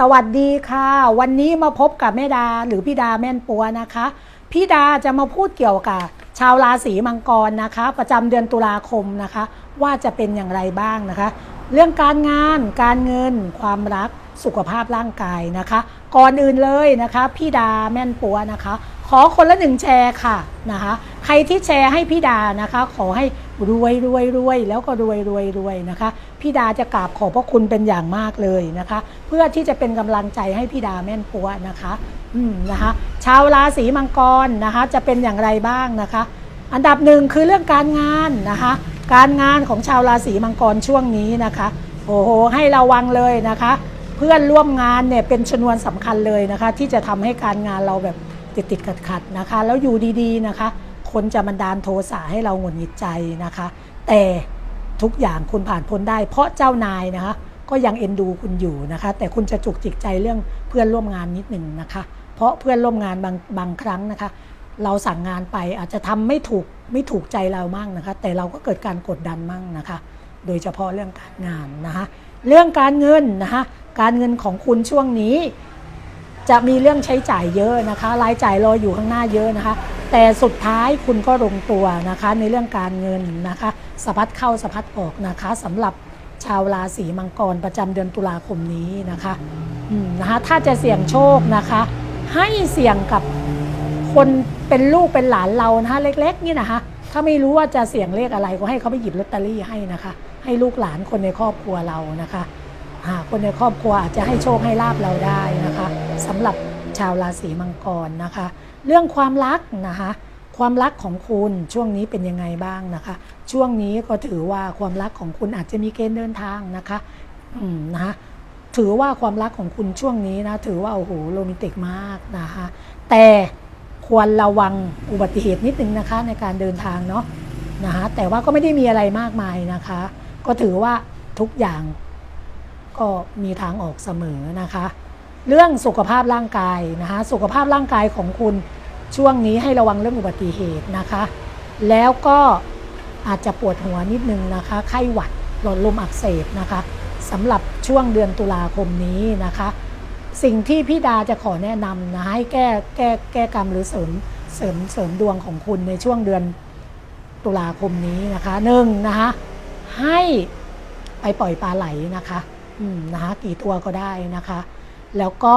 สวัสดีค่ะ วันนี้มาพบกับแม่ดาหรือพี่ดาแม่นปัวนะคะ พี่ดาจะมาพูดเกี่ยวกับ ชาวราศีมังกรนะคะ ประจำเดือนตุลาคมนะคะ ว่าจะเป็นอย่างไรบ้างนะคะ เรื่องการงานการเงินความรัก สุขภาพร่างกายนะคะ ก่อนอื่นเลยนะคะ พี่ดาแม่นปัวนะคะ ขอคนละหนึ่งแชร์ค่ะนะคะ ใครที่แชร์ให้พี่ดานะคะ ขอให้รวยรวยรวยแล้วก็รวยรวยรวยนะคะ พี่ดาจะกราบขอบพระคุณเป็นอย่างมากเลยนะคะ เพื่อที่จะเป็นกำลังใจให้พี่ดาแม่นปัวนะคะอืมนะคะชาวราศีมังกรนะคะ จะเป็นอย่างไรบ้างนะคะ อันดับหนึ่งคือเรื่องการงานนะคะ การงานของชาวราศีมังกรช่วงนี้นะคะโอ้โหให้ระวังเลยนะคะ เพื่อนร่วมงานเนี่ยเป็นชนวนสำคัญเลยนะคะ ที่จะทำให้การงานเราแบบติดติดขัดขัดนะคะ แล้วอยู่ดีๆนะคะ คนจะบันดาลโทสะให้เราหงุดหงิดใจนะคะ แต่ทุกอย่างคุณผ่านพ้นได้ เพราะเจ้านายนะคะ ก็ยังเอ็นดูคุณอยู่นะคะ แต่คุณจะจุกจิกใจเรื่องเพื่อนร่วมงานนิดหนึ่งนะคะ เพราะเพื่อนร่วมงานบางบางครั้งนะคะ เราสั่งงานไปอาจจะทำไม่ถูกไม่ถูกใจเรามั่งนะคะ แต่เราก็เกิดการกดดันมั่งนะคะ โดยเฉพาะเรื่องการงานนะคะ เรื่องการเงินนะคะ การเงินของคุณช่วงนี้ จะมีเรื่องใช้จ่ายเยอะนะคะรายจ่ายรออยู่ข้างหน้าเยอะนะคะ แต่สุดท้ายคุณก็ลงตัวนะคะ ในเรื่องการเงินนะคะสะพัดเข้าสะพัดออกนะคะสำหรับชาวราศีมังกรประจำเดือนตุลาคมนี้นะคะนะคะถ้าจะเสี่ยงโชคนะคะ ให้เสี่ยงกับคนเป็นลูกเป็นหลานเรานะคะเล็ก ๆ นี่นะคะ ถ้าไม่รู้ว่าจะเสี่ยงเลขอะไรก็ให้เขาไปหยิบลอตเตอรี่ให้นะคะ ให้ลูกหลานคนในครอบครัวเรานะคะ คนในครอบครัวอาจจะให้โชคให้ลาบเราได้นะคะสำหรับชาวราศีมังกรนะคะ เรื่องความรักนะคะความรักของคุณช่วงนี้เป็นยังไงบ้างนะคะ ช่วงนี้ก็ถือว่าความรักของคุณอาจจะมีเกณฑ์เดินทางนะคะอืมนะคะถือว่าความรักของคุณช่วงนี้นะถือว่าโอ้โหโรแมนติกมากนะคะ แต่ควรระวังอุบัติเหตุนิดนึงนะคะในการเดินทางเนาะนะคะแต่ว่าก็ไม่ได้มีอะไรมากมายนะคะ ก็ถือว่าทุกอย่าง ก็มีทางออกเสมอนะคะ เรื่องสุขภาพร่างกายนะคะสุขภาพร่างกายของคุณช่วงนี้ให้ระวังเรื่องอุบัติเหตุนะคะ แล้วก็อาจจะปวดหัวนิดนึงนะคะไข้หวัดหลอดลมอักเสบนะคะสำหรับช่วงเดือนตุลาคมนี้นะคะ สิ่งที่พี่ดาจะขอแนะนำนะให้แก้แก้แก้กรรมหรือเสริมเสริมเสริมดวงของคุณในช่วงเดือนตุลาคมนี้นะคะหนึ่งนะคะให้ไปปล่อยปลาไหลนะคะ นะคะกี่ตัวก็ได้นะคะ แล้วก็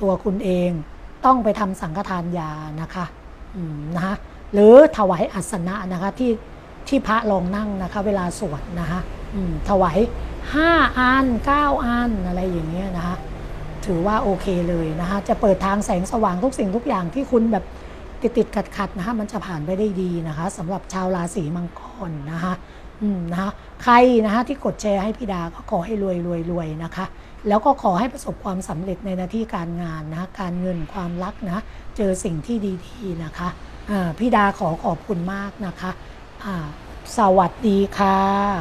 ตัวคุณเองต้องไปทำสังฆทานยานะคะอืมนะคะหรือถวายอัสนะนะคะที่ที่พระลองนั่งนะคะ เวลาสวดนะคะอืมถวาย5อัน9อันอะไรอย่างเงี้ยนะคะถือว่าโอเคเลยนะคะ จะเปิดทางแสงสว่างทุกสิ่งทุกอย่างที่คุณแบบติดติดขัดขัดนะคะมันจะผ่านไปได้ดีนะคะสำหรับชาวราศีมังกรนะคะ นะคะใครนะคะที่กดแชร์ให้พี่ดาก็ขอให้รวยรวยรวยนะคะ แล้วก็ขอให้ประสบความสำเร็จในหน้าที่การงานนะะการเงินความรักนะเจอสิ่งที่ดีๆนะคะพี่ดาขอขอบคุณมากนะคะ สวัสดีค่ะ